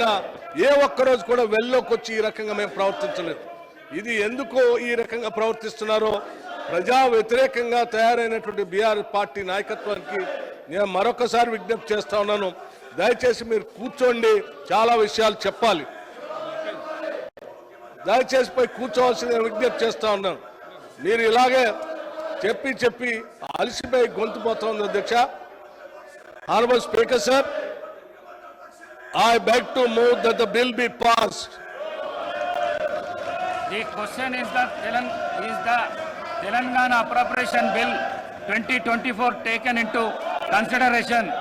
ఏ ఒక్కరోజు కూడా వెళ్ళలోకి వచ్చి ఈ రకంగా మేము ప్రవర్తించలేదు. ఇది ఎందుకు ఈ రకంగా ప్రవర్తిస్తున్నారో ప్రజా వ్యతిరేకంగా తయారైనటువంటి బీఆర్ పార్టీ నాయకత్వానికి నేను మరొకసారి విజ్ఞప్తి చేస్తా ఉన్నాను. దయచేసి మీరు కూర్చోండి చాలా విషయాలు చెప్పాలి. దయచేసి పోయి కూర్చోవాల్సింది విజ్ఞప్తి చేస్తా ఉన్నాను. మీరు ఇలాగే చెప్పి చెప్పి అలసిపోయి గొంతు పోతుంది అధ్యక్ష. Honourable speaker sir I beg to move that the bill be passed. The question is the Telang, is the Telangana appropriation bill 2024 taken into consideration.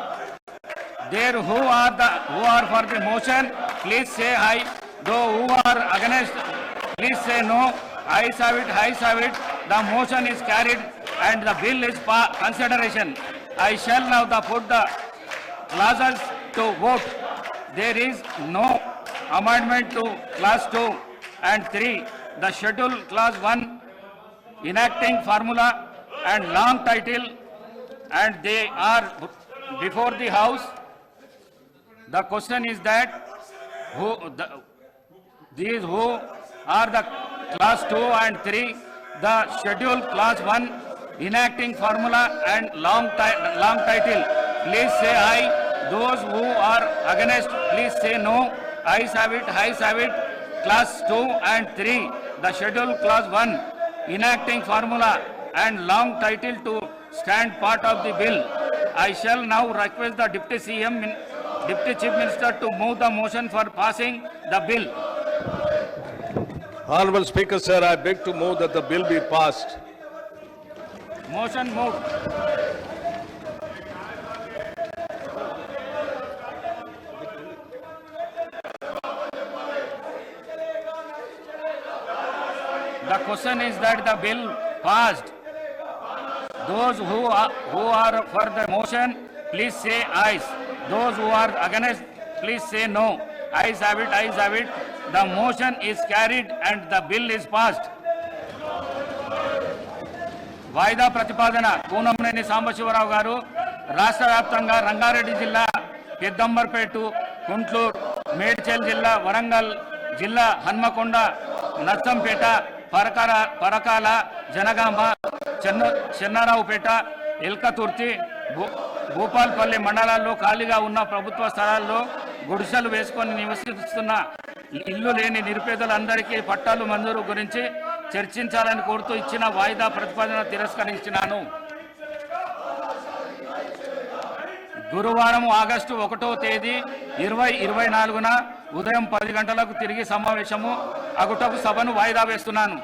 There who are the, who are for the motion, please say aye. Though who are against, please say no. I have it, I have it. The motion is carried and the bill is consideration. I shall now the put the clauses to vote. There is no amendment to class 2 and 3. The schedule class 1 enacting formula and long title and they are before the house. The question is that who, the, these who are the class 2 and 3, the schedule class 1 enacting formula and long long title, please say aye. Those who are against, please say no. Ayes have it, ayes have it. Class 2 and 3, the schedule class 1 enacting formula and long title to stand part of the bill. I shall now request the Deputy CM, Deputy Chief Minister to move the motion for passing the bill. Honourable speaker sir I beg to move that the bill be passed Motion moved. The question is that the bill passed. Those who are, who are for the motion, please say ayes. Those who are against, please say no. Ayes have it, ayes have it. The motion is carried and the bill is passed. వాయిదా ప్రతిపాదన కూనంనేని సాంబశివరావు గారు రాష్ట్ర వ్యాప్తంగా రంగారెడ్డి జిల్లా పెద్దంబర్పేట గుంట్లూరు మేడ్చల్ జిల్లా వరంగల్ జిల్లా హన్మకొండ నచ్చంపేట పరకాల పరకాల జనగామ చెన్న చెన్నారావుపేట ఎల్కతుర్తి భూ భూపాల్పల్లి మండలాల్లో ఖాళీగా ఉన్న ప్రభుత్వ స్థలాల్లో గుడిసెలు వేసుకొని నివసిస్తున్న ఇల్లు లేని నిరుపేదలందరికీ పట్టాలు మంజూరు గురించి చర్చించాలని కోరుతూ ఇచ్చిన వాయిదా ప్రతిపాదన తిరస్కరించినాను. గురువారం ఆగస్టు ఒకటో తేదీ ఇరవై ఇరవై నాలుగున ఉదయం పది గంటలకు తిరిగి సమావేశము. అగుటకు సభను వాయిదా వేస్తున్నాను.